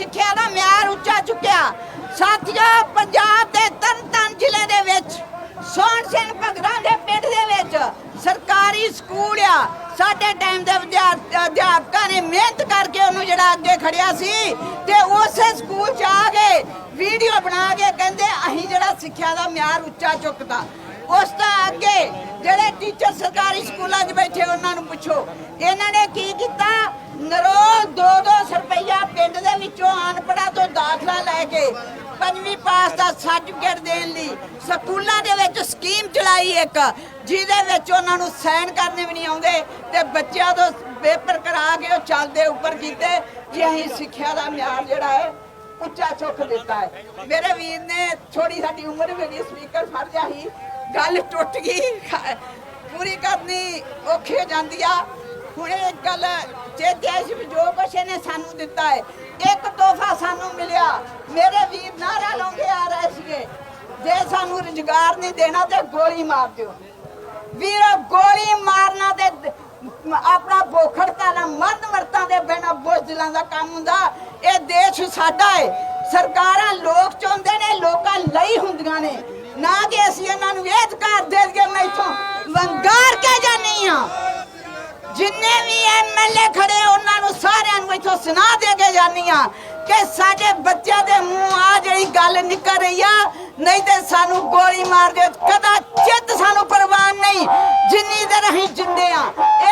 ਸਿੱਖਿਆ ਦਾ ਮਿਆਰ ਉੱਚਾ ਚੁੱਕਿਆ। ਸਾਥੀਓ, ਪੰਜਾਬ ਦੇ ਤਰਨਤਾਰਨ ਜ਼ਿਲ੍ਹੇ ਦੇ ਵਿੱਚ, ਸੋਹਣ ਸਿੰਘ ਭਗਤਾਂ ਦੇ ਪਿੰਡ ਦੇ ਵਿੱਚ ਸਰਕਾਰੀ ਸਕੂਲ ਆ। ਸਾਡੇ ਟਾਈਮ ਦੇ ਅਧਿਆਪਕਾਂ ਨੇ ਮਿਹਨਤ ਕਰਕੇ ਉਹਨੂੰ ਜਿਹੜਾ ਅੱਗੇ ਖੜਿਆ ਸੀ ਤੇ ਉਸੇ ਸਕੂਲ 'ਚ ਆ ਗਏ ਵੀਡੀਓ ਬਣਾ ਕੇ ਕਹਿੰਦੇ, ਅਸੀਂ ਜਿਹੜਾ ਸਿੱਖਿਆ ਦਾ ਮਿਆਰ ਉੱਚਾ ਚੁੱਕਦਾ ਉਸ ਤੋਂ ਅੱਗੇ ਜਿਹੜੇ ਟੀਚਰ ਸਰਕਾਰੀ ਸਕੂਲਾਂ 'ਚ ਬੈਠੇ, ਉਹਨਾਂ ਨੂੰ ਪੁੱਛੋ। ਇਹਨਾਂ ਨੇ ਕੀ ਕੀਤਾ? ਨਰੋ ਦੋ ਪਿੰਡ ਦੇ ਵਿੱਚੋਂ ਅਨਪੜਾ ਤੋਂ ਦਾਖਲਾ ਲੈ ਕੇ ਪੰਜਵੀਂ ਪਾਸ ਦਾ ਸਰਟੀਫਿਕੇਟ ਦੇਣ ਲਈ ਸਕੂਲਾਂ ਦੇ ਵਿੱਚ ਸਕੀਮ ਚਲਾਈ ਇੱਕ, ਜਿਹਦੇ ਵਿੱਚ ਉਹਨਾਂ ਨੂੰ ਸਾਈਨ ਕਰਨੇ ਵੀ ਨਹੀਂ ਆਉਂਦੇ ਤੇ ਬੱਚਿਆਂ ਤੋਂ ਪੇਪਰ ਕਰਾ ਕੇ ਉਹ ਚੱਲਦੇ ਉੱਪਰ ਕੀਤੇ, ਜੇ ਅਸੀਂ ਸਿੱਖਿਆ ਦਾ ਮਿਆਰ ਜਿਹੜਾ ਹੈ, ਉੱਚਾ ਚੁੱਕ ਦਿੱਤਾ ਹੈ। ਮੇਰੇ ਵੀਰ ਨੇ ਥੋੜੀ ਸਾਡੀ ਉਮਰ ਵੀ ਗਈ ਸਪੀਕਰ ਫੜ ਗਿਆ ਸੀ, ਗੱਲ ਟੁੱਟ ਗਈ ਪੂਰੀ ਕਰਨੀ ਔਖੀ ਹੋ ਜਾਂਦੀ ਆ। ਹੁਣ ਇੱਕ ਗੱਲ ਜੇ ਦੇਸ਼ ਵਿੱਚ ਜੋ ਕੁਛ ਇਹਨੇ ਸਾਨੂੰ ਦਿੱਤਾ ਹੈ, ਇੱਕ ਤੋਹਫਾ ਸਾਨੂੰ ਮਿਲਿਆ। ਮੇਰੇ ਵੀਰ ਨਾਰਾ ਲਾਉਂਦੇ ਆ ਰਹੇ ਸੀਗੇ। ਜੇ ਸਾਨੂੰ ਰੁਜ਼ਗਾਰ ਨਹੀਂ ਦੇਣਾ ਤੇ ਗੋਲੀ ਮਾਰ ਦਿਓ। ਵੀਰ, ਗੋਲੀ ਮਾਰਨਾ ਤੇ ਆਪਣਾ ਬੋਖੜ ਕਰਨਾ ਮਰਦ ਮਰਤਾਂ ਦੇ ਬਿਨਾ ਬੁੱਝਲਾਂ ਦਾ ਕੰਮ ਹੁੰਦਾ। ਇਹ ਦੇਸ਼ ਸਾਡਾ ਹੈ। ਸਰਕਾਰਾਂ ਲੋਕ ਚਾਹੁੰਦੇ ਨੇ, ਲੋਕਾਂ ਲਈ ਹੁੰਦੀਆਂ ਨੇ। ਨਾ ਕਿ ਅਸੀਂ ਇਹਨਾਂ ਨੂੰ ਇਹ ਅਧਿਕਾਰ ਦੇ ਕੇ ਮੈਥੋਂ ਵੰਗਾਰ ਕੇ ਜਾਨੀ ਆ ਜਿੰਨੇ ਵੀ ਐਮਐਲਏ ਖੜੇ, ਉਹਨਾਂ ਨੂੰ ਸਾਰਿਆਂ ਨੂੰ ਇੱਥੋਂ ਸੁਣਾ ਦੇ ਕੇ ਜਾਨੀ ਆ ਕਿ ਸਾਡੇ ਬੱਚਿਆਂ ਦੇ ਮੂੰਹ ਆ ਜਿਹੜੀ ਗੱਲ ਨਿਕਲ ਰਹੀ ਆ। ਨਹੀਂ ਤੇ ਸਾਨੂੰ ਗੋਲੀ ਮਾਰ ਦੇ ਕਦਾ ਚਿੱਤ ਸਾਨੂੰ ਪਰਵਾਹ ਨਹੀਂ, ਜਿੰਨੀ ਦੇਰ ਅਸੀਂ ਜਿੰਦੇ ਆ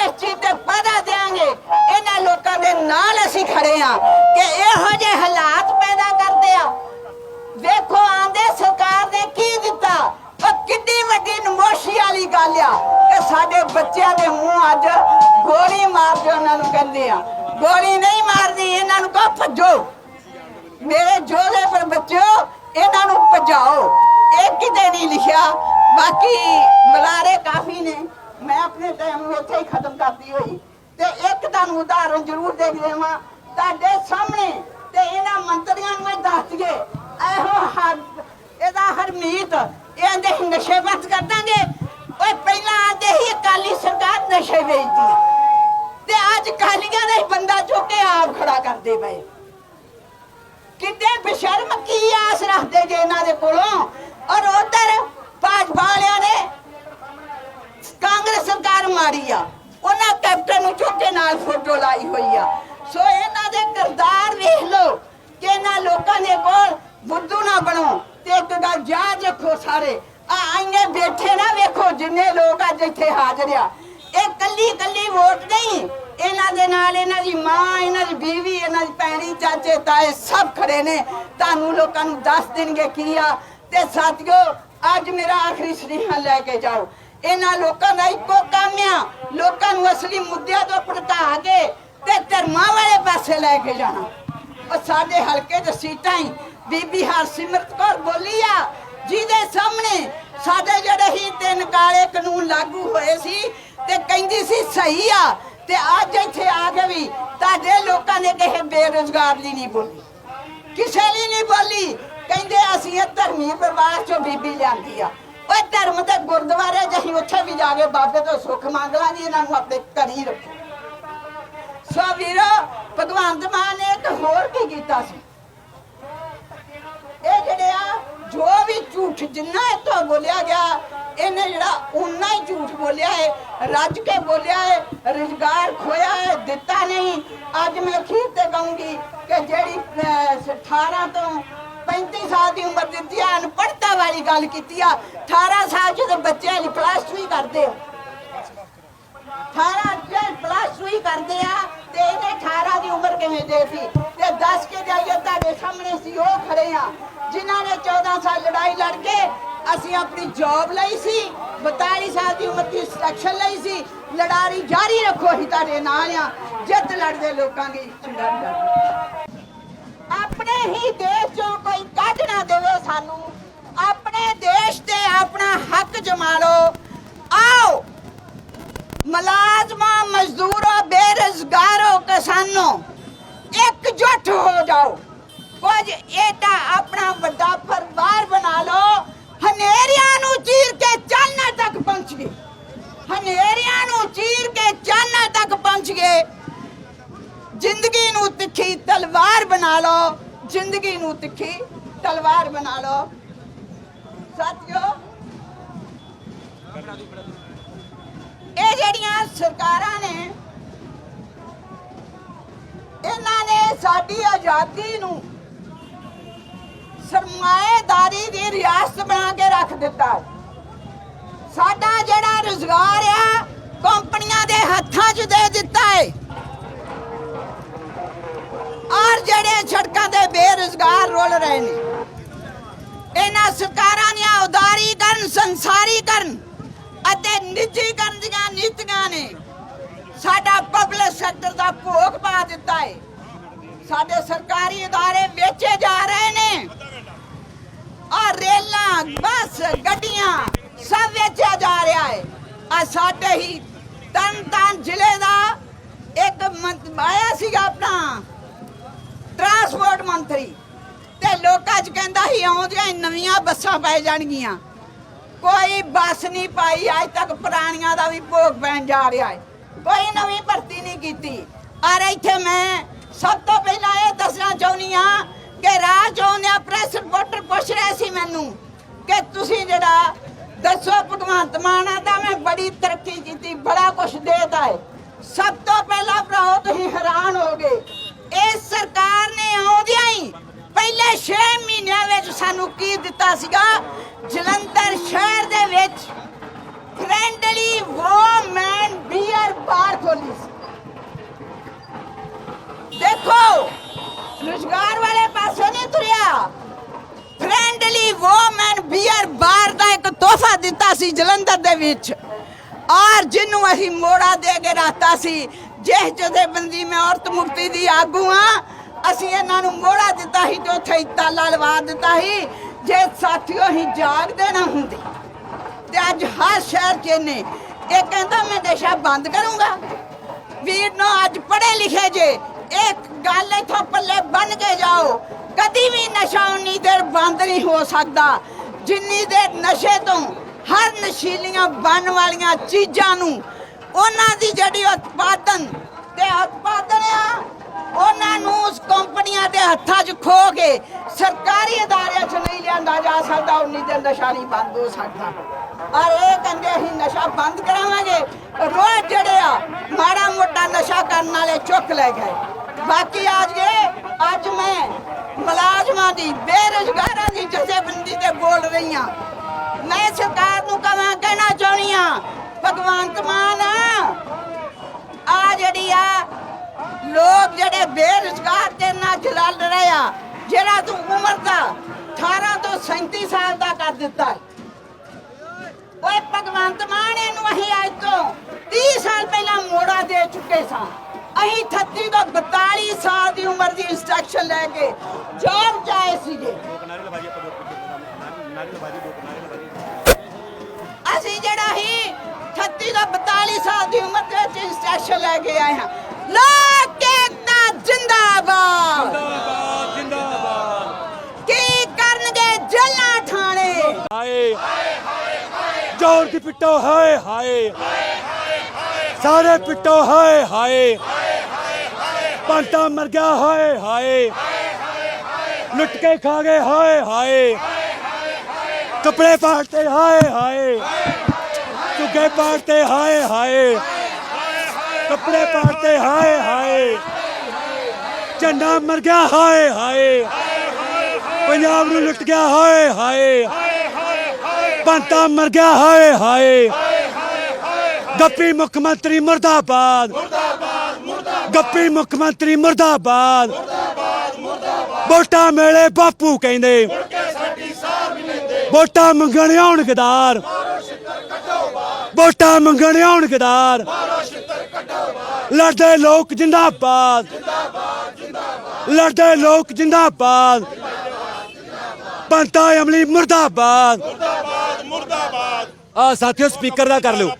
ਇਸ ਚੀਜ਼ ਤੇ ਪਤਾ ਦੇਾਂਗੇ ਇਹਨਾਂ ਲੋਕਾਂ ਦੇ ਨਾਲ ਅਸੀਂ ਖੜੇ ਆ ਕਿ ਇਹੋ ਜਿਹੇ ਹਾਲਾਤ ਪੈਦਾ ਕਰਦੇ ਆ। ਵੇਖੋ, ਆਂਦੇ ਸਰਕਾਰ ਨੇ ਕੀ ਦਿੱਤਾ? ਉਹ ਕਿੰਨੀ ਵੱਡੀ ਨਮੋਸ਼ੀ ਵਾਲੀ ਗੱਲ ਆ ਕਿ ਸਾਡੇ ਬੱਚਿਆਂ ਦੇ ਮੂੰਹ ਅੱਜ ਗੋਲੀ ਮਾਰ ਦਿਓ ਉਹਨਾਂ ਨੂੰ ਕਹਿੰਦੇ ਆ। ਗੋਲੀ ਨਹੀਂ ਮਾਰਦੀ, ਇਹਨਾਂ ਨੂੰ ਕਹੋ ਭੱਜੋ। ਮੇਰੇ ਜੋਲੇ ਪਰ ਬੱਚਿਓ, ਇਹਨਾਂ ਨੂੰ ਭਜਾਓ। ਇਹ ਕਿਤੇ ਨਹੀਂ ਲਿਖਿਆ। ਬਾਕੀ ਬੁਲਾਰੇ ਕਾਫੀ ਨੇ। ਮੈਂ ਆਪਣੇ ਟਾਈਮ ਨੂੰ ਇੱਥੇ ਹੀ ਖਤਮ ਕਰਦੀ ਹੋਈ। ਤੇ ਇੱਕ ਤੁਹਾਨੂੰ ਉਦਾਹਰਨ ਜ਼ਰੂਰ ਦੇ ਦੇਵਾਂ ਤੁਹਾਡੇ ਸਾਹਮਣੇ ਤੇ ਇਹਨਾਂ ਮੰਤਰੀਆਂ ਨੂੰ ਇਹ ਦੱਸ ਦਈਏ। ਇਹੋ ਹਰ ਇਹਦਾ ਹਰਮੀਤ ਇਹਦੇ ਨਸ਼ੇ ਬੰਦ ਕਰ ਦਾਂਗੇ। ਓਏ, ਪਹਿਲਾਂ ਆਂਦੇ ਹੀ ਅਕਾਲੀ ਸਰਕਾਰ ਨਸ਼ੇ ਵੇਚਦੀ ਤੇ ਅੱਜ ਕਾਲੀਆਂ ਦਾ ਹੀ ਬੰਦਾ ਚੁੱਕ ਕੇ ਆਪ ਖੜਾ ਕਰਦੇ ਪਏ। ਕਿਤੇ ਬਸ਼ਰਮ ਕੀ ਆਸ ਰੱਖਦੇ ਜੇ ਇਹਨਾਂ ਦੇ ਕੋਲੋਂ? ਔਰ ਉਧਰ ਭਾਜਪਾ ਵਾਲਿਆਂ ਨੇ ਕਾਂਗਰਸ ਸਰਕਾਰ ਮਾਰੀ ਆ। ਉਹਨਾਂ ਕੈਪਟਨ ਨੂੰ ਚੁੱਕ ਨਾਲ ਫੋਟੋ ਲਾਈ ਹੋਈ ਆ। ਸੋ ਇਹਨਾਂ ਦੇ ਕਿਰਦਾਰ ਵੇਖ ਲਓ ਕਿ ਇਹਨਾਂ ਲੋਕਾਂ ਦੇ ਕੋਲ ਬੁੱਧੂ ਨਾ ਬਣੋ ਤੇ ਇੱਕ ਗੱਲ ਯਾਦ ਰੱਖੋ ਸਾਰੇ। ਆ ਆਈਨੇ ਬੈਠੇ ਨਾ ਵੇਖੋ ਜਿੰਨੇ ਲੋਕ ਅੱਜ ਇੱਥੇ ਹਾਜ਼ਰ ਆ। ਇਹ ਕੱਲੀ ਕੱਲੀ ਵੋਟ ਨਹੀਂ। ਇਹਨਾਂ ਦੇ ਨਾਲ ਇਹਨਾਂ ਦੀ ਮਾਂ, ਇਹਨਾਂ ਦੀ ਬੀਵੀ, ਇਹਨਾਂ ਦੀ ਭੈਣੀ, ਚਾਚੇ, ਤਾਏ ਸਭ ਖੜੇ ਨੇ। ਤੁਹਾਨੂੰ ਲੋਕਾਂ ਨੂੰ ਦੱਸ ਦੇਣਗੇ ਕੀ ਆ। ਤੇ ਸਾਥੀਓ, ਅੱਜ ਮੇਰਾ ਆਖਰੀ ਸੁਨੇਹਾ ਲੈ ਕੇ ਜਾਓ। ਇਹਨਾਂ ਲੋਕਾਂ ਦਾ ਇੱਕੋ ਕੰਮ ਆ। ਲੋਕਾਂ ਨੂੰ ਅਸਲੀ ਮੁੱਦਿਆਂ ਤੋਂ ਭਟਕਾ ਕੇ ਤੇ ਧਰਮਾਂ ਵਾਲੇ ਪਾਸੇ ਲੈ ਕੇ ਜਾਣਾ। ਉਹ ਸਾਡੇ ਹਲਕੇ ਦੇ ਸੀਟਾਂ ਹੀ। ਬੀਬੀ ਹਰਸਿਮਰਤ ਕੌਰ ਬੋਲੀ ਆ, ਜਿਹਦੇ ਸਾਹਮਣੇ ਸਾਡੇ ਜਿਹੜੇ ਹੀ ਤਿੰਨ ਕਾਲੇ ਕਾਨੂੰਨ ਲਾਗੂ ਹੋਏ ਸੀ ਤੇ ਕਹਿੰਦੀ ਸੀ, ਸਹੀ ਆ। ਤੇ ਅੱਜ ਇੱਥੇ ਆ ਕੇ ਵੀ ਤੁਹਾਡੇ ਲੋਕਾਂ ਨੇ ਕਿਸੇ ਬੇਰੁਜ਼ਗਾਰ ਲਈ ਨਹੀਂ ਬੋਲੀ। ਕਿਸੇ ਲਈ ਨਹੀਂ ਬੋਲੀ। ਕਹਿੰਦੇ, ਅਸੀਂ ਇਹ ਧਰਮੀ ਪਰਿਵਾਰ ਚੋਂ ਬੀਬੀ ਲਿਆਂਦੀ ਆ। ਓਏ, ਧਰਮ ਤੇ ਗੁਰਦੁਆਰੇ ਜਹੀਂ ਉੱਥੇ ਵੀ ਜਾ ਕੇ ਬਾਬੇ ਤੋਂ ਸੁੱਖ ਮੰਗ ਲਾਂ ਇਹਨਾਂ ਨੂੰ ਆਪਣੇ ਘਰ ਰੱਖੋ। ਸੋ ਵੀਰੋ, ਭਗਵੰਤ ਮਾਨ ਨੇ ਇੱਕ ਹੋਰ ਕੀ ਕੀਤਾ ਸੀ। ਇਹ ਜਿਹੜੇ ਆ, ਜੋ ਵੀ ਝੂਠ ਜਿੰਨਾ ਇਹ ਤੋਂ ਬੋਲਿਆ ਗਿਆ, ਇਹਨੇ ਜਿਹੜਾ ਉਨਾ ਹੀ ਝੂਠ ਬੋਲਿਆ ਹੈ ਰੱਜ ਕੇ ਬੋਲਿਆ ਹੈ, ਰੁਜ਼ਗਾਰ ਖੋਇਆ ਹੈ, ਦਿੱਤਾ ਨਹੀਂ। ਅੱਜ ਮੈਂ ਅਖੀਰ ਤੇ ਕਹੂੰਗੀ ਕਿ ਜਿਹੜੀ 18 ਤੋਂ 35 ਸਾਲ ਦੀ ਉਮਰ ਦਿੱਤੀ ਆ, ਅਨਪੜ੍ਹਤਾ ਵਾਲੀ ਗੱਲ ਕੀਤੀ ਆ 18 ਸਾਲ ਜਦੋਂ ਬੱਚੇ ਲਈ ਪਲੱਸ 2 ਕਰਦੇ ਆ। 18 ਜੇ ਪਲੱਸ ਵੀ ਕਰਦੇ ਆ, ਤੇ ਇਹਨੇ 18 ਦੀ ਉਮਰ ਕਿਵੇਂ ਦੇਤੀ? ਤੇ ਦੱਸ ਕੇ ਜਾਈਏ, ਤੁਹਾਡੇ ਸਾਹਮਣੇ ਸੀ ਉਹ ਖੜੇ ਆ, ਜਿਨ੍ਹਾਂ ਨੇ 14 ਸਾਲ ਲੜਾਈ ਲੜ ਕੇ ਅਸੀਂ ਆਪਣੀ ਜੌਬ ਲਈ ਸੀ 42 ਸਾਲ ਦੀ ਉਮਰ ਦੀ ਸਿਲੈਕਸ਼ਨ ਲਈ ਸੀ, ਲੜਾਈ ਜਾਰੀ ਰੱਖੋ ਹੀ ਤੁਹਾਡੇ ਨਾਲ ਆ, ਜਿੱਤ ਲੜਦੇ ਲੋਕਾਂ ਦੀ ਚੰਗਾ ਆਪਣੇ ਹੀ ਦੇਸ਼ ਚੋਂ ਕੋਈ ਕੱਢ ਨਾ ਦੇਵੇ ਸਾਨੂੰ। ਆਪਣੇ ਦੇਸ਼ ਤੇ ਆਪਣਾ ਹੱਕ ਜਮਾ ਲਓ। ਆਓ, ਮੁਲਾਜ਼ਮਾਂ, ਮਜ਼ਦੂਰੋ, ਬੇਰੁਜ਼ਗਾਰੋ ਕਿਸਾਨੋ, ਇਕਜੁੱਟ ਹੋ ਜਾਓ। ਕੁਝ ਇਹਦਾ ਆਪਣਾ ਵੱਡਾ ਪਰਿਵਾਰ ਬਣਾ ਲਓ ਹਨੇਰੀਆਂ ਨੂੰ ਚੀਰ ਕੇ ਚਾਨਣ ਤੱਕ ਪਹੁੰਚ ਗਏ। ਹਨੇਰੀਆਂ ਨੂੰ ਚੀਰ ਕੇ ਚਾਨਣ ਤੱਕ ਪਹੁੰਚ ਗਏ। ਜ਼ਿੰਦਗੀ ਨੂੰ ਤਿੱਖੀ ਤਲਵਾਰ ਬਣਾ ਲਓ। ਜ਼ਿੰਦਗੀ ਨੂੰ ਤਿੱਖੀ ਤਲਵਾਰ ਬਣਾ ਲਓ। ਸਾਥੀਓ, ਇਹ ਜਿਹੜੀਆਂ ਸਰਕਾਰਾਂ ਨੇ, ਇਹਨਾਂ ਨੇ ਸਾਡੀ ਆਜ਼ਾਦੀ ਨੂੰ ਸਰਮਾਏਦਾਰੀ ਦੀ ਰਿਆਸਤ ਬਣਾ ਕੇ ਰੱਖ ਦਿੱਤਾ। ਸਾਡਾ ਜਿਹੜਾ ਰੁਜ਼ਗਾਰ ਆ, ਕੰਪਨੀਆਂ ਦੇ ਹੱਥਾਂ 'ਚ ਦੇ ਦਿੱਤਾ ਹੈ ਔਰ ਜਿਹੜੇ ਸੜਕਾਂ ਤੇ ਬੇਰੁਜ਼ਗਾਰ ਰੁਲ ਰਹੇ ਨੇ, ਇਹਨਾਂ ਸਰਕਾਰਾਂ ਦੀਆਂ ਉਦਾਰੀਕਰਨ, ਸੰਸਾਰੀਕਰਨ ਅਤੇ ਨਿੱਜੀਕਰਨ ਦੀਆਂ ਨੀਤੀਆਂ ਨੇ ਸਾਡਾ ਪਬਲਿਕ ਸੈਕਟਰ ਦਾ ਭੋਗ ਪਾ ਦਿੱਤਾ ਹੈ ਸਾਡੇ ਸਰਕਾਰੀ ਅਦਾਰੇ ਵੇਚੇ ਜਾ ਰਹੇ ਨੇ। ਆ ਰੇਲਾਂ, ਬੱਸ, ਗੱਡੀਆਂ ਸਭ ਵੇਚਿਆ ਜਾ ਰਿਹਾ ਹੈ। ਆ ਸਾਡੇ ਹੀ ਤਨ ਜ਼ਿਲ੍ਹੇ ਦਾ ਇੱਕ ਆਇਆ ਸੀਗਾ ਆਪਣਾ ਟਰਾਂਸਪੋਰਟ ਮੰਤਰੀ। ਤੇ ਲੋਕਾਂ 'ਚ ਕਹਿੰਦਾ ਸੀ ਆਉਂਦੀਆਂ ਨਵੀਆਂ ਬੱਸਾਂ ਪੈ ਜਾਣਗੀਆਂ। ਕੋਈ ਬੱਸ ਨਹੀਂ ਪਾਈ, ਅੱਜ ਤੱਕ ਪੁਰਾਣੀਆਂ ਦਾ ਵੀ ਭੋਗ ਪੈਣ ਜਾ ਰਿਹਾ ਹੈ। ਕੋਈ ਨਵੀਂ ਭਰਤੀ ਨਹੀਂ ਕੀਤੀ। ਔਰ ਇੱਥੇ ਮੈਂ ਸਭ ਤੋਂ ਪਹਿਲਾਂ ਇਹ ਦੱਸਣਾ ਚਾਹੁੰਦੀ ਆ ਕਿ ਰਾਜ ਆਉਂਦਿਆਂ ਪ੍ਰੈਸ ਰਿਪੋਰਟਰ ਪੁੱਛ ਰਿਹਾ ਸੀ ਮੈਨੂੰ ਕਿ ਤੁਸੀਂ ਜਿਹੜਾ ਦੱਸੋ ਭਗਵੰਤ ਮਾਨ ਦਾ ਮੈਂ ਬੜੀ ਤਰੱਕੀ ਕੀਤੀ, ਬੜਾ ਕੁਝ ਦੇਤਾ ਹੈ। ਸਭ ਤੋਂ ਪਹਿਲਾਂ ਭਰਾਓ ਤੁਸੀਂ ਹੈਰਾਨ ਹੋਗੇ ਇਸ ਸਰਕਾਰ ਨੇ ਆਉਂਦਿਆਂ ਹੀ ਪਹਿਲੇ 6 ਮਹੀਨਿਆਂ ਵਿੱਚ ਸਾਨੂੰ ਕੀ ਦਿੱਤਾ ਸੀਗਾ? ਜਲੰਧਰ ਸ਼ਹਿਰ ਦੇ ਵਿੱਚ ਫ੍ਰੈਂਡਲੀ ਵੋਮੈਨ ਬੀਅਰ ਬਾਰ ਖੋਲੀ ਦੇਖੋ, ਰੁਜ਼ਗਾਰ ਫ੍ਰੈਂਡਲੀ ਵੋਮੈਨ ਬੀਅਰ ਬਾਰ ਦਾ ਇੱਕ ਤੋਹਫਾ ਦਿੱਤਾ ਸੀ ਜਲੰਧਰ ਦੇ ਵਿੱਚ। ਔਰ ਜਿਹਨੂੰ ਅਸੀਂ ਮੋੜਾ ਦੇ ਕੇ ਰੱਖਤਾ ਸੀ, ਜਿਸ ਜਥੇਬੰਦੀ ਮੈਂ ਔਰਤ ਮੁਕਤੀ ਦੀ ਆਗੂ ਆ ਅਸੀਂ ਇਹਨਾਂ ਨੂੰ ਮੋੜਾ ਦਿੱਤਾ ਸੀ ਤੇ ਉੱਥੇ ਤਾਲਾ ਲਵਾ ਦਿੱਤਾ ਸੀ, ਜੇ ਸਾਥੀਓ ਹੀ ਜਾਗਦੇ ਨਾ ਹੁੰਦੇ। ਤੇ ਅੱਜ ਹਰ ਸ਼ਹਿਰ 'ਚ ਇਹਨੇ ਇਹ ਕਹਿੰਦਾ ਮੈਂ ਨਸ਼ਾ ਬੰਦ ਕਰੂੰਗਾ। ਵੀਰ ਨੂੰ ਅੱਜ ਪੜ੍ਹੇ ਲਿਖੇ ਜੇ, ਇੱਕ ਗੱਲ ਇਥੋਂ ਪੱਲੇ ਬੰਨ ਕੇ ਜਾਓ ਕਦੀ ਵੀ ਨਸ਼ਾ ਉਨੀ ਦੇਰ ਬੰਦ ਨਹੀਂ ਹੋ ਸਕਦਾ। ਜਿੰਨੀ ਦੇਰ ਨਸ਼ੇ ਤੋਂ ਹਰ ਨਸ਼ੀਲੀਆਂ ਬਣ ਵਾਲੀਆਂ ਚੀਜ਼ਾਂ ਨੂੰ ਉਹਨਾਂ ਦੀ ਜਿਹੜੀ ਉਤਪਾਦਨ ਤੇ ਉਤਪਾਦਨ ਆ, ਉਹਨਾਂ ਨੂੰ ਉਸ ਕੰਪਨੀਆਂ ਦੇ ਹੱਥਾਂ 'ਚ ਖੋ ਕੇ ਸਰਕਾਰੀ ਅਦਾਰਿਆਂ 'ਚ ਨਹੀਂ ਲਿਆਂਦਾ ਜਾ ਸਕਦਾ, ਉਨੀ ਦੇਰ ਨਸ਼ਾ ਨਹੀਂ ਬੰਦ ਹੋ ਸਕਦਾ। ਔਰ ਇਹ ਕਹਿੰਦੇ ਅਸੀਂ ਨਸ਼ਾ ਬੰਦ ਕਰਾਵਾਂਗੇ। ਰੋਜ਼ ਜਿਹੜੇ ਆ, ਮਾੜਾ ਮੋਟਾ ਨਸ਼ਾ ਕਰਨ ਵਾਲੇ ਚੁੱਕ ਲੈ ਗਏ। ਬਾਕੀ ਅੱਜ ਇਹ ਅੱਜ ਮੈਂ ਮੁਲਾਜ਼ਮਾਂ ਦੀ, ਬੇਰੁਜ਼ਗਾਰਾਂ ਦੀ ਜਥੇਬੰਦੀ ਤੇ ਬੋਲ ਰਹੀ ਹਾਂ ਮੈਂ ਸਰਕਾਰ ਨੂੰ ਕਹਾਂ ਕਹਿਣਾ ਚਾਹੁੰਦੀ ਹਾਂ ਭਗਵੰਤ ਮਾਨ ਆ ਜਿਹੜੀ ਆ, ਲੋਕ ਜਿਹੜੇ ਬੇਰੁਜ਼ਗਾਰ ਤੇ ਨਾਲ ਜਲਲ ਰਹੇ ਆ, ਜਿਹੜਾ ਤੂੰ ਉਮਰ ਦਾ 18 ਤੋਂ 37 ਸਾਲ ਦਾ ਕਰ ਦਿੱਤਾ ਓਏ ਭਗਵੰਤ ਮਾਨ ਇਹਨੂੰ ਅਸੀਂ ਅੱਜ ਤੋਂ 30 ਸਾਲ ਪਹਿਲਾਂ ਮੋੜਾ ਦੇ ਚੁੱਕੇ ਸਾਂ। ਅਸੀਂ 38 ਤੋਂ 42 ਸਾਲ ਦੀ ਉਮਰ ਦੀ ਇੰਸਟਰਕਸ਼ਨ ਲੈ ਕੇ ਜੌਬ ਜਾਏ ਸੀਗੇ। ਅਸੀਂ ਜਿਹੜਾ ਹੀ 38 ਤੋਂ 42 ਸਾਲ ਦੀ ਉਮਰ ਦੇ ਵਿੱਚ ਇੰਸਟਰਕਸ਼ਨ ਲੈ ਕੇ ਆਏ ਹਾਂ। ਲੋਕ ਏਕਤਾ ਜਿੰਦਾਬਾਦ। ਜਿੰਦਾਬਾਦ ਜਿੰਦਾਬਾਦ। ਕੀ ਕਰਨਗੇ ਜੱਲਾਂ ਠਾਣੇ ਹਾਏ ਜੋਰ ਦੀ ਪਿੱਟੋ ਹਾਏ ਹਾਏ। ਸਾਰੇ ਪਿੱਟੋ ਹਾਏ ਹਾਏ। ਪੰਤਾ ਮਰ ਗਿਆ, ਹਾਏ ਹਾਏ। ਲੁੱਟ ਕੇ ਖਾ ਗਏ, ਹਾਏ ਹਾਏ। ਕਪੜੇ ਪਾੜਤੇ ਹਾਏ ਹਾਏ। ਚੁੱਗੇ ਪਾੜਤੇ ਹਾਏ ਹਾਏ। ਕਪੜੇ ਪਾੜਤੇ ਹਾਏ ਹਾਏ। ਝੰਡਾ ਮਰ ਗਿਆ, ਹਾਏ ਹਾਏ। ਪੰਜਾਬ ਨੂੰ ਲੁੱਟ ਗਿਆ, ਹਾਏ ਹਾਏ। ਪੰਤਾ ਮਰ ਗਿਆ, ਹਾਏ ਹਾਏ। ਗੱਪੀ ਮੁੱਖ ਮੰਤਰੀ ਮਰਦਾਬਾਦ। ਗੱਪੀ ਮੁੱਖ ਮੰਤਰੀ ਮਰਦਾਬਾਦ। ਵੋਟਾਂ ਮੇਲੇ ਬਾਪੂ ਕਹਿੰਦੇ। ਵੋਟਾਂ ਮੰਗਣ ਆਉਣ ਗਦਾਰ। ਵੋਟਾਂ ਮੰਗਣ ਆਉਣ ਗਦਾਰ। ਲੜਦੇ ਲੋਕ ਜਿੰਦਾਬਾਦ। ਲੜਦੇ ਲੋਕ ਜਿੰਦਾਬਾਦ। ਪੰਤਾ ਅਮਲੀ ਮੁਰਦਾਬਾਦ। ਆ ਸਾਥੀਓ ਸਪੀਕਰ ਦਾ ਕਰ ਲਿਓ।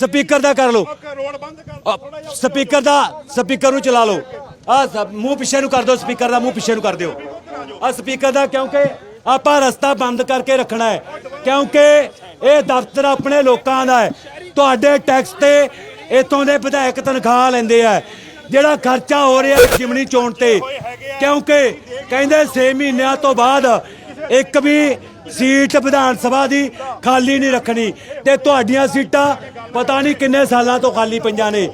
ਸਪੀਕਰ ਦਾ ਕਰ ਲਓ। ਰੋਡ ਬੰਦ ਕਰ ਆ, ਸਪੀਕਰ ਦਾ ਸਪੀਕਰ ਨੂੰ ਚਲਾ ਲਓ। ਆ ਮੂੰਹ ਪਿੱਛੇ ਨੂੰ ਕਰ ਦਿਓ ਸਪੀਕਰ ਦਾ ਮੂੰਹ ਪਿੱਛੇ ਨੂੰ ਕਰ ਦਿਓ। ਆ ਸਪੀਕਰ ਦਾ ਕਿਉਂਕਿ ਆਪਾਂ ਰਸਤਾ ਬੰਦ ਕਰਕੇ ਰੱਖਣਾ ਹੈ। ਕਿਉਂਕਿ ਇਹ ਦਫ਼ਤਰ ਆਪਣੇ ਲੋਕਾਂ ਦਾ ਹੈ। ਤੁਹਾਡੇ ਟੈਕਸ ਤੇ ਇਥੋਂ ਦੇ ਵਿਧਾਇਕ ਤਨਖਾਹ ਲੈਂਦੇ ਆ। ਜਿਹੜਾ ਖਰਚਾ ਹੋ ਰਿਹਾ ਜਿਮਣੀ ਚੋਣ ਤੇ। ਕਿਉਂਕਿ ਕਹਿੰਦੇ 6 ਮਹੀਨਿਆਂ ਤੋਂ ਬਾਅਦ ਇੱਕ ਵੀ ਸੀਟ ਵਿਧਾਨ ਸਭਾ ਦੀ ਖਾਲੀ ਨਹੀਂ ਰੱਖਣੀ ਤੇ ਤੁਹਾਡੀਆਂ ਸੀਟਾਂ ਪਤਾ ਨਹੀਂ ਕਿੰਨੇ ਸਾਲਾਂ ਤੋਂ ਖਾਲੀ ਪਈਆਂ ਨੇ।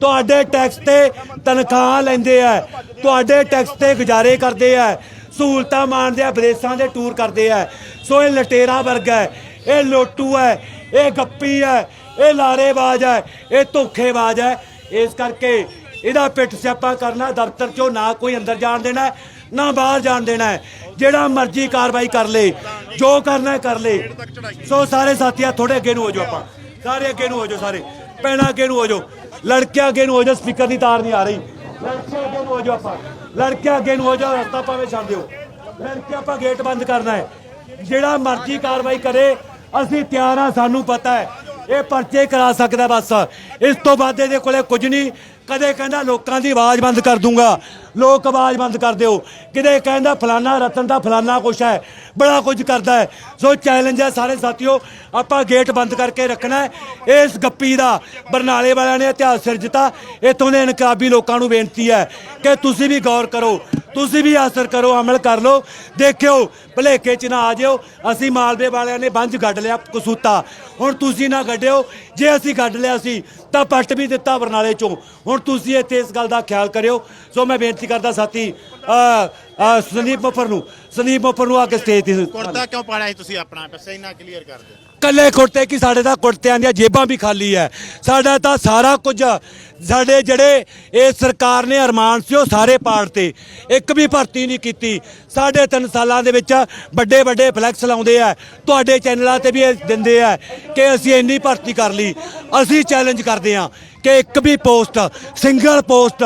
ਤੁਹਾਡੇ ਟੈਕਸ ਤੇ ਤਨਖਾਹ ਲੈਂਦੇ ਆ, ਤੁਹਾਡੇ ਟੈਕਸ ਤੇ ਗੁਜ਼ਾਰੇ ਕਰਦੇ ਆ, ਸਹੂਲਤਾਂ ਮਾਣਦੇ ਆ ਵਿਦੇਸ਼ਾਂ ਦੇ ਟੂਰ ਕਰਦੇ ਆ। ਸੋ ਇਹ ਲਟੇਰਾ ਵਰਗ ਹੈ, ਇਹ ਲੋਟੂ ਹੈ, ਇਹ ਗੱਪੀ ਹੈ, ਇਹ ਲਾਰੇਬਾਜ਼ ਹੈ, ਇਹ ਧੋਖੇਬਾਜ਼ ਹੈ। ਇਸ ਕਰਕੇ ਇਹਦਾ ਪਿੱਠ ਸਿਆਪਾ ਕਰਨਾ ਦਫ਼ਤਰ ਚੋਂ ਨਾ ਕੋਈ ਅੰਦਰ ਜਾਣ ਦੇਣਾ ਨਾ ਬਾਹਰ ਜਾਣ ਦੇਣਾ ਹੈ। ਜਿਹੜਾ ਮਰਜ਼ੀ ਕਾਰਵਾਈ ਕਰ ਲੇ, ਜੋ ਕਰਨਾ ਕਰ ਲੇ। ਸੋ ਸਾਰੇ ਸਾਥੀਆ ਥੋੜੇ ਅੱਗੇ ਨੂੰ ਹੋ ਜਾਓ ਆਪਾਂ। ਸਾਰੇ ਅੱਗੇ ਨੂੰ ਹੋ ਜਾਓ ਸਾਰੇ। ਪੈਣਾ ਅੱਗੇ ਨੂੰ ਹੋ ਜਾਓ। ਲੜਕਿਆਂ ਅੱਗੇ ਨੂੰ ਹੋ ਜਾਓ, ਸਪੀਕਰ ਦੀ ਤਾਰ ਨਹੀਂ ਆ ਰਹੀ। ਲੜਕਿਆਂ ਅੱਗੇ ਨੂੰ ਹੋ ਜਾਓ ਆਪਾਂ। ਲੜਕਿਆਂ ਅੱਗੇ ਨੂੰ ਹੋ ਜਾਓ, ਰਸਤਾ ਭਾਵੇਂ ਛੱਡ ਦਿਓ। ਲੜਕੇ ਆਪਾਂ ਗੇਟ ਬੰਦ ਕਰਨਾ ਹੈ। ਜਿਹੜਾ ਮਰਜ਼ੀ ਕਾਰਵਾਈ ਕਰੇ, ਅਸੀਂ ਤਿਆਰ ਆ ਸਾਨੂੰ ਪਤਾ ਹੈ। ਇਹ ਪਰਚੇ ਕਰਾ ਸਕਦਾ ਬਸ। ਇਸ ਤੋਂ ਬਾਅਦ ਇਹਦੇ ਕੋਲੇ ਕੁਝ ਨਹੀਂ। ਕਦੇ ਕਹਿੰਦਾ ਲੋਕਾਂ ਦੀ ਆਵਾਜ਼ ਬੰਦ ਕਰ ਦੂੰਗਾ। ਲੋਕ ਆਵਾਜ਼ ਬੰਦ ਕਰ ਦਿਓ। ਕਿਤੇ ਕਹਿੰਦਾ ਫਲਾਨਾ ਰਤਨ ਦਾ ਫਲਾਨਾ ਕੁਛ ਹੈ, ਬੜਾ ਕੁਝ ਕਰਦਾ ਹੈ। ਸੋ ਚੈਲੰਜ ਹੈ ਸਾਰੇ ਸਾਥੀਓ, ਆਪਾਂ ਗੇਟ ਬੰਦ ਕਰਕੇ ਰੱਖਣਾ ਹੈ। ਇਸ ਗੱਪੀ ਦਾ ਬਰਨਾਲੇ ਵਾਲਿਆਂ ਨੇ ਇਤਿਹਾਸ ਸਿਰਜਤਾ ਇਥੋਂ ਦੇ ਇਨਕਲਾਬੀ ਲੋਕਾਂ ਨੂੰ ਬੇਨਤੀ ਹੈ ਕਿ ਤੁਸੀਂ ਵੀ ਗੌਰ ਕਰੋ, ਤੁਸੀਂ ਵੀ ਅਸਰ ਕਰੋ, ਅਮਲ ਕਰ ਲਓ। ਦੇਖਿਓ, ਭਲੇਖੇ ਚ ਨਾ ਆ ਜਿਓ। ਅਸੀਂ ਮਾਲਵੇ ਵਾਲਿਆਂ ਨੇ ਬੰਝ ਗੱਡ ਲਿਆ ਕਸੂਤਾ। ਹੁਣ ਤੁਸੀਂ ਨਾ ਗੱਡਿਓ। ਜੇ ਅਸੀਂ ਗੱਡ ਲਿਆ ਸੀ, ਤਾਂ ਪੱਟ ਵੀ ਦਿੱਤਾ ਬਰਨਾਲੇ ਚੋਂ। ਹੁਣ ਤੁਸੀਂ ਇੱਥੇ ਇਸ ਗੱਲ ਦਾ ਖਿਆਲ ਕਰਿਓ। ਸੋ ਮੈਂ ਬੇਨਤੀ ਕਰਦਾ ਸਾਥੀ ਸੰਦੀਪ ਮੁਫਰ ਨੂੰ ਸੰਦੀਪ ਮੁਫਰ ਨੂੰ ਆ ਕੇ ਸਟੇਜ ਤੇ ਕੁੜਤਾ ਕਿਉਂ ਪਾੜਿਆ ਸੀ ਤੁਸੀਂ ਆਪਣਾ? ਬਸ ਇੰਨਾ ਕਲੀਅਰ ਕਰ ਦਿਓ। ਕੱਲੇ ਕੁੜਤੇ ਕੀ ਸਾਡੇ ਤਾਂ ਕੁੜਤਿਆਂ ਦੀਆਂ ਜੇਬਾਂ ਵੀ ਖਾਲੀ ਐ। ਸਾਡਾ ਤਾਂ ਸਾਰਾ ਕੁਝ ਸਾਡੇ ਜਿਹੜੇ ਇਹ ਸਰਕਾਰ ਨੇ ਅਰਮਾਨ ਸੀ ਉਹ ਸਾਰੇ ਪਾੜਤੇ ਇੱਕ ਵੀ ਭਰਤੀ ਨਹੀਂ ਕੀਤੀ। ਸਾਢੇ ਤਿੰਨ ਸਾਲਾਂ ਦੇ ਵਿੱਚ ਵੱਡੇ ਵੱਡੇ ਫਲੈਕਸ ਲਾਉਂਦੇ ਆ ਤੁਹਾਡੇ ਚੈਨਲਾਂ ਤੇ ਵੀ ਇਹ ਦਿੰਦੇ ਆ ਕਿ ਅਸੀਂ ਇੰਨੀ ਭਰਤੀ ਕਰ ਲਈ। ਅਸੀਂ ਚੈਲੰਜ ਕਰਦੇ ਆ ਕਿ ਇੱਕ ਵੀ ਪੋਸਟ ਸਿੰਗਲ ਪੋਸਟ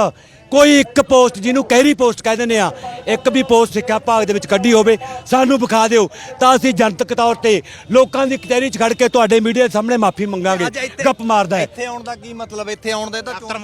ਕੋਈ ਇੱਕ ਪੋਸਟ ਜਿਹਨੂੰ ਕਹਿਰੀ ਪੋਸਟ ਕਹਿ ਦਿੰਦੇ ਆ ਇੱਕ ਵੀ ਪੋਸਟ ਸਿੱਖਿਆ ਭਾਗ ਦੇ ਵਿੱਚ ਕੱਢੀ ਹੋਵੇ ਸਾਨੂੰ ਵਿਖਾ ਦਿਓ ਤਾਂ ਅਸੀਂ ਜਨਤਕ ਤੌਰ ਤੇ ਲੋਕਾਂ ਦੀ ਕਚਹਿਰੀ 'ਚ ਖੜ ਕੇ ਤੁਹਾਡੇ ਮੀਡੀਆ ਦੇ ਸਾਹਮਣੇ ਮਾਫੀ ਮੰਗਾਂਗੇ ਗੱਪ ਮਾਰਦਾ ਹੈ। ਇੱਥੇ ਆਉਣ ਦਾ ਕੀ ਮਤਲਬ? ਇੱਥੇ ਆਉਣ ਦਾ ਤਾਂ ਦਫ਼ਤਰ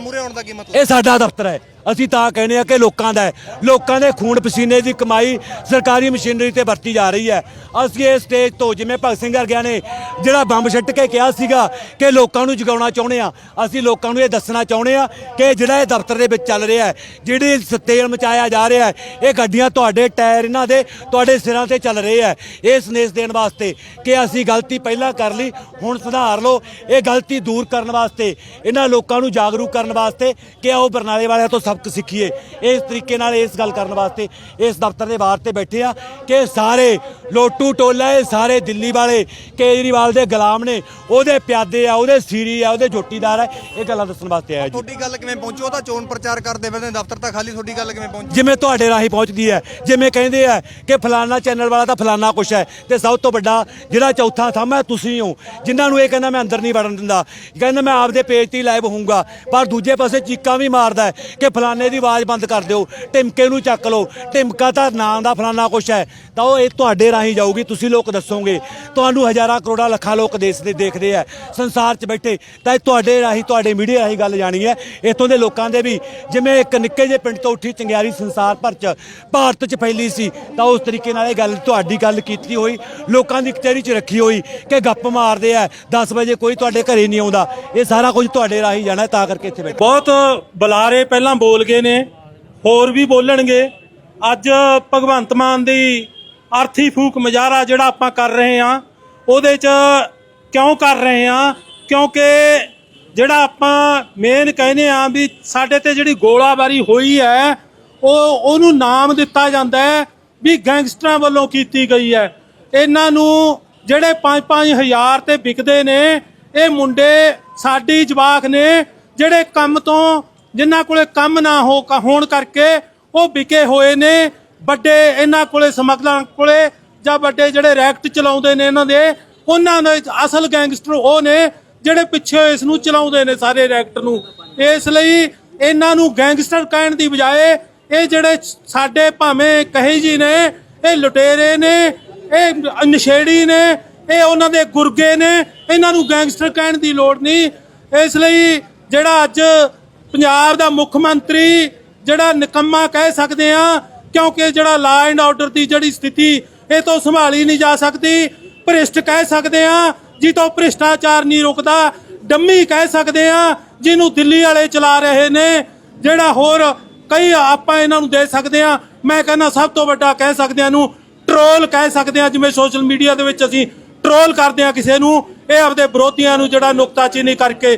ਮੂਰੇ ਆਉਣ ਦਾ ਕੀ ਮਤਲਬ? ਇਹ ਸਾਡਾ ਦਫ਼ਤਰ ਹੈ। ਅਸੀਂ ਤਾਂ ਕਹਿੰਦੇ ਆ ਕਿ ਲੋਕਾਂ ਦਾ ਲੋਕਾਂ ਦੇ ਖੂਨ ਪਸੀਨੇ ਦੀ ਕਮਾਈ ਸਰਕਾਰੀ ਮਸ਼ੀਨਰੀ ਤੇ ਵਰਤੀ ਜਾ ਰਹੀ ਹੈ। ਅਸੀਂ ਇਸ ਸਟੇਜ ਤੋਂ ਜਿਵੇਂ ਭਗਤ ਸਿੰਘ ਵਰਗਿਆਂ ਨੇ ਜਿਹੜਾ ਬੰਬ ਛੱਟ ਕੇ ਕਿਹਾ ਸੀਗਾ ਕਿ ਲੋਕਾਂ ਨੂੰ ਜਗਾਉਣਾ ਚਾਹੁੰਦੇ ਆ ਅਸੀਂ ਲੋਕਾਂ ਨੂੰ ਇਹ ਦੱਸਣਾ ਚਾਹੁੰਦੇ ਆ ਕਿ ਜਿਹੜਾ ਇਹ ਦਫ਼ਤਰ ਦੇ ਵਿੱਚ ਚੱਲ ਰਿਹਾ ਹੈ, ਜਿਹੜੀ ਤੇਲ ਮਚਾਇਆ ਜਾ ਰਿਹਾ ਹੈ, ਇਹ ਗੱਡੀਆਂ ਤੁਹਾਡੇ ਟਾਇਰ ਇਹਨਾਂ ਦੇ, ਤੁਹਾਡੇ ਸਿਰਾਂ ਤੇ ਚੱਲ ਰਹੇ ਹੈ। ਇਹ ਸੰਦੇਸ਼ ਦੇਣ ਵਾਸਤੇ ਕਿ ਅਸੀਂ ਗਲਤੀ ਪਹਿਲਾਂ ਕਰ ਲਈ, ਹੁਣ ਸੁਧਾਰ ਲਓ। ਇਹ ਗਲਤੀ ਦੂਰ ਕਰਨ ਵਾਸਤੇ, ਇਹਨਾਂ ਲੋਕਾਂ ਨੂੰ ਜਾਗਰੂਕ ਕਰਨ ਵਾਸਤੇ ਕਿ ਉਹ ਬਰਨਾਲੇ ਵਾਲਿਆਂ ਤੋਂ ਸਬਕ ਸਿੱਖੀਏ। ਇਸ ਤਰੀਕੇ ਨਾਲ ਇਸ ਗੱਲ ਕਰਨ ਵਾਸਤੇ ਇਸ ਦਫ਼ਤਰ ਦੇ ਬਾਹਰ ਤੇ ਬੈਠੇ ਆ ਕਿ ਸਾਰੇ ਲੋਟੂ ਟੋਲਾ ਇਹ ਸਾਰੇ ਦਿੱਲੀ ਵਾਲੇ ਕੇਜਰੀਵਾਲ ਦੇ ਗੁਲਾਮ ਨੇ ਉਹਦੇ ਪਿਆਦੇ ਆ ਉਹਦੇ ਸੀਰੀ ਆ ਉਹਦੇ ਜੋਟੀਦਾਰ ਆ ਇਹ ਗੱਲਾਂ ਦੱਸਣ ਵਾਸਤੇ ਆਇਆ ਜੀ। ਤੁਹਾਡੀ ਗੱਲ ਕਿਵੇਂ ਪਹੁੰਚੋ? ਤਾਂ ਚੋਣ ਪ੍ਰਚਾਰ ਕਰਦੇ ਫਿਰਦੇ ਦਫ਼ਤਰ ਤਾਂ ਖਾਲੀ ਤੁਹਾਡੀ ਗੱਲ ਕਿਵੇਂ ਪਹੁੰਚੀ? ਜਿਵੇਂ ਤੁਹਾਡੇ ਰਾਹੀਂ ਪਹੁੰਚਦੀ ਹੈ ਜਿਵੇਂ ਕਹਿੰਦੇ ਆ ਕਿ ਫਲਾਨਾ ਚੈਨਲ ਵਾਲਾ ਤਾਂ ਫਲਾਨਾ ਕੁਛ ਹੈ ਤੇ ਸਭ ਤੋਂ ਵੱਡਾ ਜਿਹੜਾ ਚੌਥਾ ਥੰਮ ਹੈ ਤੁਸੀਂ ਹੋ। ਜਿਨ੍ਹਾਂ ਨੂੰ ਇਹ ਕਹਿੰਦਾ ਮੈਂ ਅੰਦਰ ਨਹੀਂ ਵੜਨ ਦਿੰਦਾ ਕਹਿੰਦਾ ਮੈਂ ਆਪਦੇ ਪੇਜ ਤੇ ਲਾਈਵ ਹੋਊਂਗਾ ਪਰ ਦੂਜੇ ਪਾਸੇ ਚੀਕਾਂ ਵੀ ਮਾਰਦਾ ਹੈ ਕਿ ਫਲਾਨੇ ਦੀ ਆਵਾਜ਼ ਬੰਦ ਕਰ ਦਿਓ ਟਿਮਕੇ ਨੂੰ ਚੱਕ ਲਓ। ਟਿਮਕਾ ਤਾਂ ਨਾਂ ਦਾ ਫਲਾਨਾ ਕੁਛ ਹੈ। ਤਾਂ ਉਹ ਇਹ ਤੁਹਾਡੇ ਰਾਹੀਂ ਜਾਊਗੀ, ਤੁਸੀਂ ਲੋਕ ਦੱਸੋਗੇ। ਤੁਹਾਨੂੰ ਹਜ਼ਾਰਾਂ ਕਰੋੜਾਂ ਲੱਖਾਂ ਲੋਕ ਦੇਸ਼ ਦੇ ਦੇਖਦੇ ਆ, ਸੰਸਾਰ 'ਚ ਬੈਠੇ। ਤਾਂ ਇਹ ਤੁਹਾਡੇ ਰਾਹੀਂ, ਤੁਹਾਡੇ ਮੀਡੀਆ ਰਾਹੀਂ ਗੱਲ ਜਾਣੀ ਹੈ। ਇੱਥੋਂ ਦੇ ਲੋਕਾਂ ਦੇ ਵੀ, ਜਿਵੇਂ ਇੱਕ ਨਿੱਕੇ ਜਿਹੇ ਪਿੰਡ ਤੋਂ ਉੱਠੀ ਚੰਗਿਆਰੀ ਸੰਸਾਰ ਭਰ 'ਚ, ਭਾਰਤ 'ਚ ਫੈਲੀ ਸੀ, ਤਾਂ ਉਸ ਤਰੀਕੇ ਨਾਲ ਇਹ ਗੱਲ ਤੁਹਾਡੀ ਗੱਲ ਕੀਤੀ ਹੋਈ, ਲੋਕਾਂ ਦੀ ਕਚਹਿਰੀ 'ਚ ਰੱਖੀ ਹੋਈ ਕਿ ਗੱਪ ਮਾਰਦੇ ਆ। 10 ਵਜੇ ਕੋਈ ਤੁਹਾਡੇ ਘਰੇ ਨਹੀਂ ਆਉਂਦਾ। ਇਹ ਸਾਰਾ ਕੁਝ ਤੁਹਾਡੇ ਰਾਹੀਂ ਜਾਣਾ ਤਾਂ ਕਰਕੇ ਇੱਥੇ ਬੈਠੇ। ਬਹੁਤ ਬੁਲਾਰੇ ਪਹਿਲਾਂ ਬੋਲ ਗਏ ਨੇ, ਹੋਰ ਵੀ ਬੋਲਣਗੇ। ਅੱਜ ਭਗਵੰਤ ਮਾਨ ਦੀ ਅਰਥੀ ਫੂਕ ਮਜ਼ਾਰਾ ਜਿਹੜਾ ਆਪਾਂ ਕਰ ਰਹੇ ਆ ਉਹਦੇ 'ਚ ਕਿਉਂ ਕਰ ਰਹੇ ਆ ਕਿਉਂਕਿ ਜਿਹੜਾ ਆਪਾਂ ਮੇਨ ਕਹਿੰਦੇ ਆ ਵੀ ਸਾਡੇ ਤੇ ਜਿਹੜੀ ਗੋਲਾਬਾਰੀ ਹੋਈ ਹੈ, ਉਹ ਉਹਨੂੰ ਨਾਮ ਦਿੱਤਾ ਜਾਂਦਾ ਹੈ ਵੀ ਗੈਂਗਸਟਰਾਂ ਵੱਲੋਂ ਕੀਤੀ ਗਈ ਹੈ। ਇਹਨਾਂ ਨੂੰ ਜਿਹੜੇ 5-5000 ਤੇ ਵਿਕਦੇ ਨੇ, ਇਹ ਮੁੰਡੇ ਸਾਡੀ ਜਵਾਕ ਨੇ, ਜਿਹੜੇ ਕੰਮ ਤੋਂ ਜਿਨ੍ਹਾਂ ਕੋਲੇ ਕੰਮ ਨਾ ਹੋ ਹੋਣ ਕਰਕੇ ਉਹ ਵਿਕੇ ਹੋਏ ਨੇ। ਵੱਡੇ ਇਹਨਾਂ ਕੋਲੇ ਸਮਗਲਰਾਂ ਕੋਲੇ ਜਾਂ ਵੱਡੇ ਜਿਹੜੇ ਰੈਕਟ ਚਲਾਉਂਦੇ ਨੇ ਇਹਨਾਂ ਦੇ, ਉਹਨਾਂ ਦੇ ਅਸਲ ਗੈਂਗਸਟਰ ਉਹ ਨੇ ਜਿਹੜੇ ਪਿੱਛੇ ਇਸ ਨੂੰ ਚਲਾਉਂਦੇ ਨੇ ਸਾਰੇ ਰੈਕਟ ਨੂੰ। ਇਸ ਲਈ ਇਹਨਾਂ ਨੂੰ ਗੈਂਗਸਟਰ ਕਹਿਣ ਦੀ ਬਜਾਏ ਇਹ ਜਿਹੜੇ ਸਾਡੇ ਭਾਵੇਂ ਕਹੇ ਜੀ ਨੇ, ਇਹ ਲੁਟੇਰੇ ਨੇ, ਇਹ ਨਸ਼ੇੜੀ ਨੇ, ਇਹ ਉਹਨਾਂ ਦੇ ਗੁਰਗੇ ਨੇ, ਇਹਨਾਂ ਨੂੰ ਗੈਂਗਸਟਰ ਕਹਿਣ ਦੀ ਲੋੜ ਨਹੀਂ। ਇਸ ਲਈ ਜਿਹੜਾ ਅੱਜ ਪੰਜਾਬ ਦਾ ਮੁੱਖ ਮੰਤਰੀ ਜਿਹੜਾ ਨਿਕੰਮਾ ਕਹਿ ਸਕਦੇ ਆ ਕਿਉਂਕਿ ਜਿਹੜਾ ਲਾ ਐਂਡ ਆਰਡਰ ਦੀ ਜਿਹੜੀ ਸਥਿਤੀ, ਇਹ ਤੋਂ ਸੰਭਾਲੀ ਨਹੀਂ ਜਾ ਸਕਦੀ। ਭ੍ਰਿਸ਼ਟ ਕਹਿ ਸਕਦੇ ਆ ਜੀ ਤੋਂ ਭ੍ਰਿਸ਼ਟਾਚਾਰ ਨਹੀਂ ਰੁਕਦਾ। ਡੰਮੀ ਕਹਿ ਸਕਦੇ ਆ ਜਿਹਨੂੰ ਦਿੱਲੀ ਵਾਲੇ ਚਲਾ ਰਹੇ ਨੇ, ਜਿਹੜਾ ਹੋਰ ਕਈ ਆਪਾਂ ਇਹਨਾਂ ਨੂੰ ਦੇ ਸਕਦੇ ਆ ਮੈਂ ਕਹਿੰਦਾ ਸਭ ਤੋਂ ਵੱਡਾ ਕਹਿ ਸਕਦੇ ਆ ਨੂੰ ਟਰੋਲ ਕਹਿ ਸਕਦੇ ਆ ਜਿਵੇਂ ਸੋਸ਼ਲ ਮੀਡੀਆ ਦੇ ਵਿੱਚ ਅਸੀਂ ਟਰੋਲ ਕਰਦੇ ਆ ਕਿਸੇ ਨੂੰ, ਇਹ ਆਪਦੇ ਵਿਰੋਧੀਆਂ ਨੂੰ ਜਿਹੜਾ ਨੁਕਤਾਚੀਨੀ ਕਰਕੇ